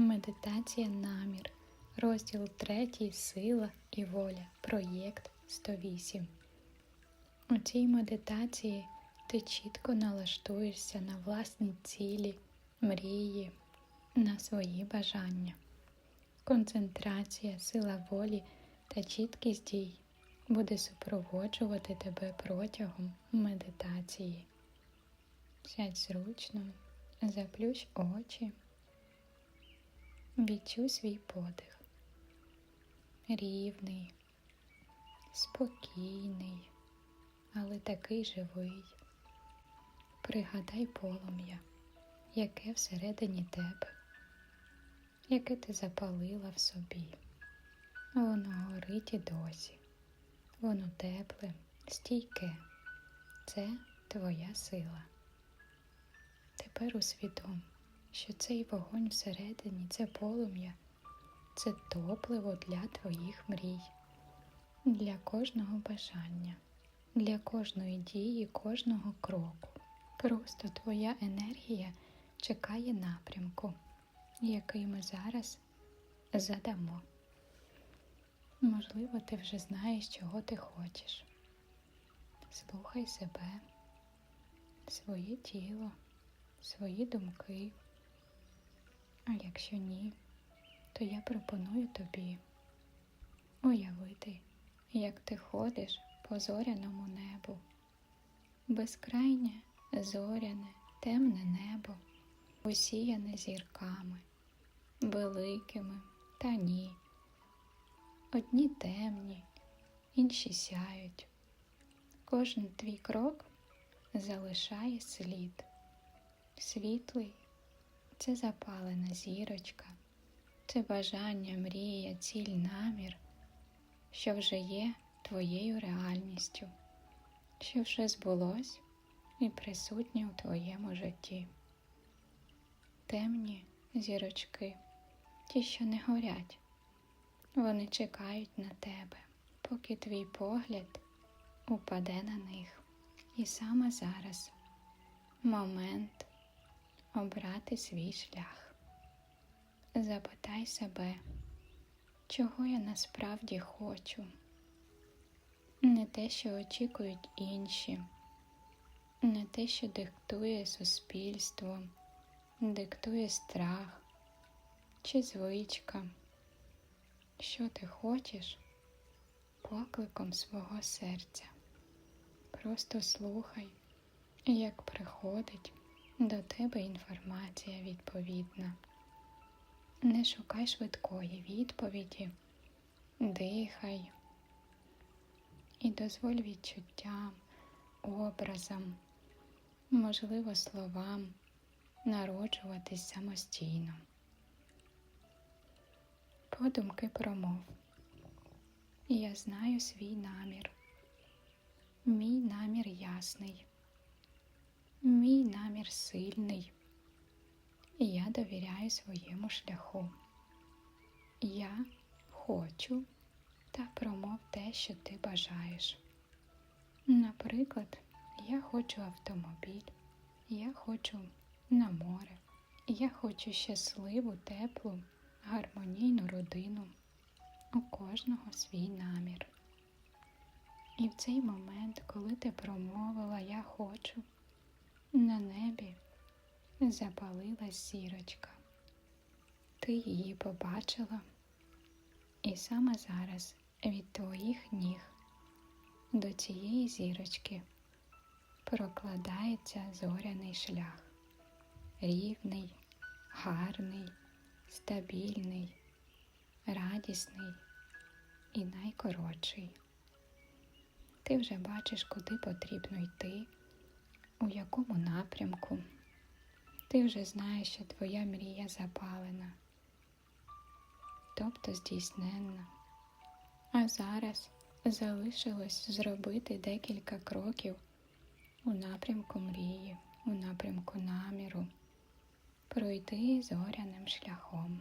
Медитація намір. Розділ 3. Сила і воля. Проєкт 108. У цій медитації ти чітко налаштуєшся на власні цілі, мрії, на свої бажання. Концентрація, сила волі та чіткість дій буде супроводжувати тебе протягом медитації. Сядь зручно, заплющ очі. Відчуй свій подих. Рівний, спокійний, але такий живий. Пригадай полум'я, яке всередині тебе, яке ти запалила в собі. Воно горить і досі. Воно тепле, стійке. Це твоя сила. Тепер усвідом, що цей вогонь всередині, це полум'я, це топливо для твоїх мрій, для кожного бажання, для кожної дії, кожного кроку. Просто твоя енергія чекає напрямку, який ми зараз задамо. Можливо, ти вже знаєш, чого ти хочеш. Слухай себе, своє тіло, свої думки. А якщо ні, то я пропоную тобі уявити, як ти ходиш по зоряному небу, безкрайнє зоряне, темне небо, осіяне зірками, великими та ні. Одні темні, інші сяють. Кожен твій крок залишає слід. Світлий це запалена зірочка, це бажання, мрія, ціль, намір, що вже є твоєю реальністю, що вже збулось і присутнє у твоєму житті. Темні зірочки, ті, що не горять. Вони чекають на тебе, поки твій погляд упаде на них. І саме зараз момент обрати свій шлях. Запитай себе, чого я насправді хочу. Не те, що очікують інші, не те, що диктує суспільство, диктує страх чи звичка що ти хочеш покликом свого серця. Просто слухай, як приходить до тебе інформація відповідна. Не шукай швидкої відповіді, дихай і дозволь відчуттям, образам, можливо, словам народжуватись самостійно подумки промов. Я знаю свій намір. Мій намір ясний, мій намір сильний, і я довіряю своєму шляху. Я хочу та промов те, що ти бажаєш. Наприклад, я хочу автомобіль, я хочу на море, я хочу щасливу, теплу гармонійну родину, у кожного свій намір. І в цей момент, коли ти промовила Я хочу, на небі запалилась зірочка. Ти її побачила, і саме зараз від твоїх ніг до цієї зірочки прокладається зоряний шлях, рівний, гарний, стабільний, радісний і найкоротший. Ти вже бачиш, куди потрібно йти, у якому напрямку. Ти вже знаєш, що твоя мрія запалена, тобто здійсненна. А зараз залишилось зробити декілька кроків у напрямку мрії, у напрямку наміру пройти зоряним шляхом.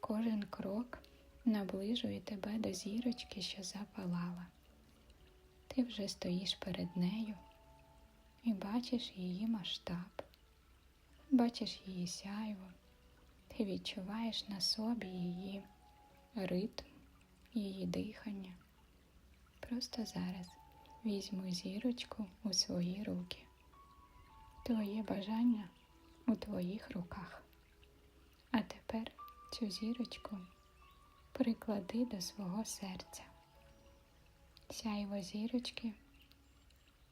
Кожен крок наближує тебе до зірочки, що запалала. Ти вже стоїш перед нею і бачиш її масштаб, бачиш її сяйво, Ти відчуваєш на собі її ритм, її дихання. Просто зараз візьму зірочку у свої руки. Твоє бажання у твоїх руках. А тепер цю зірочку приклади до свого серця. Сяйво зірочки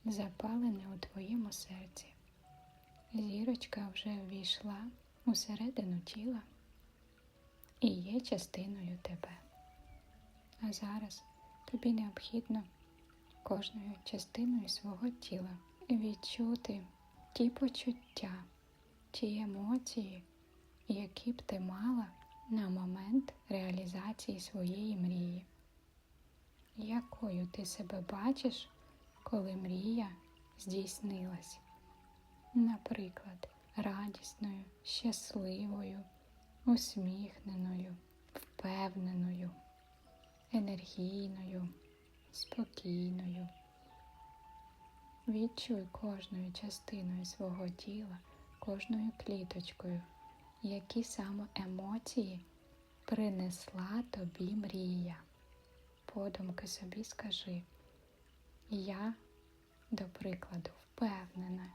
запалене у твоєму серці. Зірочка вже ввійшла усередину тіла і є частиною тебе. А зараз тобі необхідно кожною частиною свого тіла відчути ті почуття, ті емоції, які б ти мала на момент реалізації своєї мрії. Якою ти себе бачиш, коли мрія здійснилась? Наприклад, радісною, щасливою, усміхненою, впевненою, енергійною, спокійною. Відчуй кожною частиною свого тіла, кожною кліточкою, які саме емоції принесла тобі мрія. Подумки собі скажи, я, до прикладу, впевнена,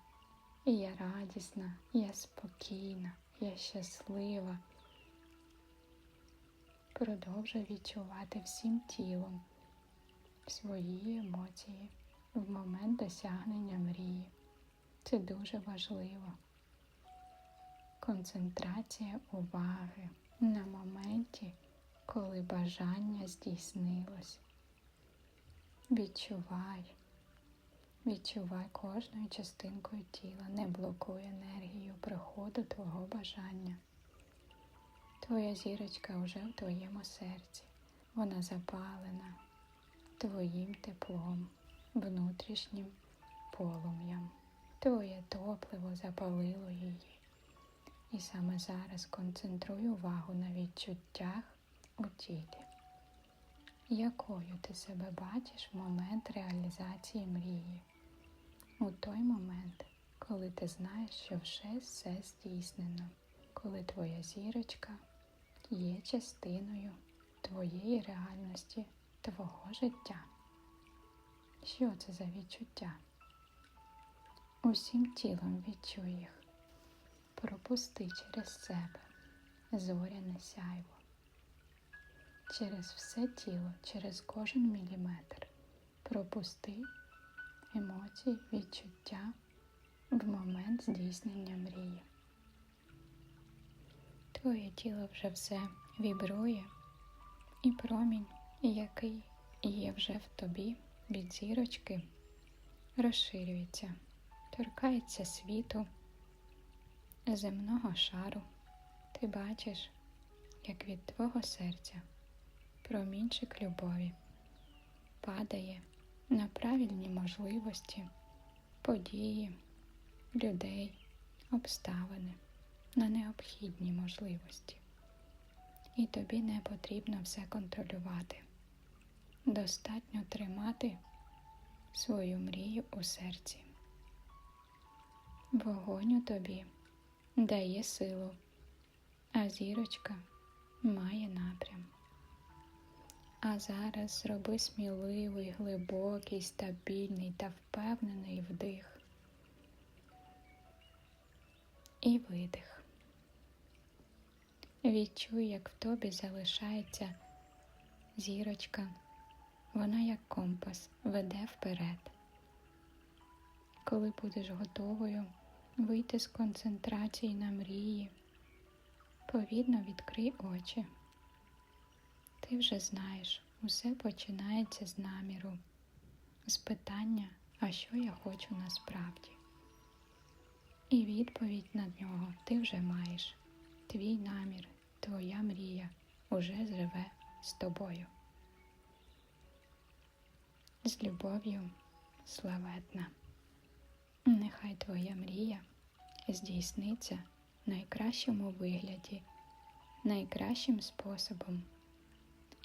я радісна, я спокійна, я щаслива. Продовжуй відчувати всім тілом свої емоції в момент досягнення мрії. Це дуже важливо. Концентрація уваги на моменті, коли бажання здійснилось. Відчувай, відчувай кожною частинкою тіла, не блокуй енергію приходу твого бажання. Твоя зірочка вже в твоєму серці, вона запалена твоїм теплом, внутрішнім полум'ям. Твоє топливо запалило її. І саме зараз концентруй увагу на відчуттях у тілі. Якою ти себе бачиш в момент реалізації мрії? У той момент, коли ти знаєш, що вже все здійснено, коли твоя зірочка є частиною твоєї реальності, твого життя. Що це за відчуття? Усім тілом відчуй їх. Пропусти через себе зоряне сяйво. Через все тіло, через кожен міліметр. Пропусти емоції, відчуття в момент здійснення мрії. Твоє тіло вже все вібрує, і промінь, який є вже в тобі від зірочки, розширюється, торкається світу, земного шару. Ти бачиш, як від твого серця промінчик любові падає на правильні можливості, події, людей, обставини, на необхідні можливості. І тобі не потрібно все контролювати. Достатньо тримати свою мрію у серці. Вогонь у тобі дає силу, а зірочка має напрям. А зараз зроби сміливий, глибокий, стабільний та впевнений вдих і видих. Відчуй, як в тобі залишається зірочка, вона як компас веде вперед. Коли будеш готовою вийти з концентрації на мрії, повільно відкрий очі. Ти вже знаєш, усе починається з наміру, з питання, а що я хочу насправді. І відповідь на нього ти вже маєш. Твій намір, твоя мрія уже живе з тобою. З любов'ю славетна. Нехай твоя мрія здійсниться в найкращому вигляді, найкращим способом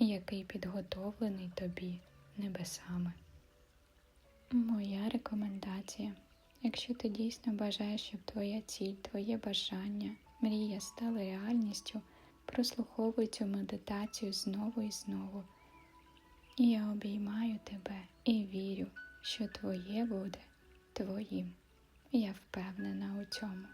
який підготовлений тобі небесами. Моя рекомендація, якщо ти дійсно бажаєш, щоб твоя ціль, твоє бажання мрія стала реальністю, прослуховуй цю медитацію знову і знову. І я обіймаю тебе і вірю, що твоє буде твоїм. Я впевнена у цьому.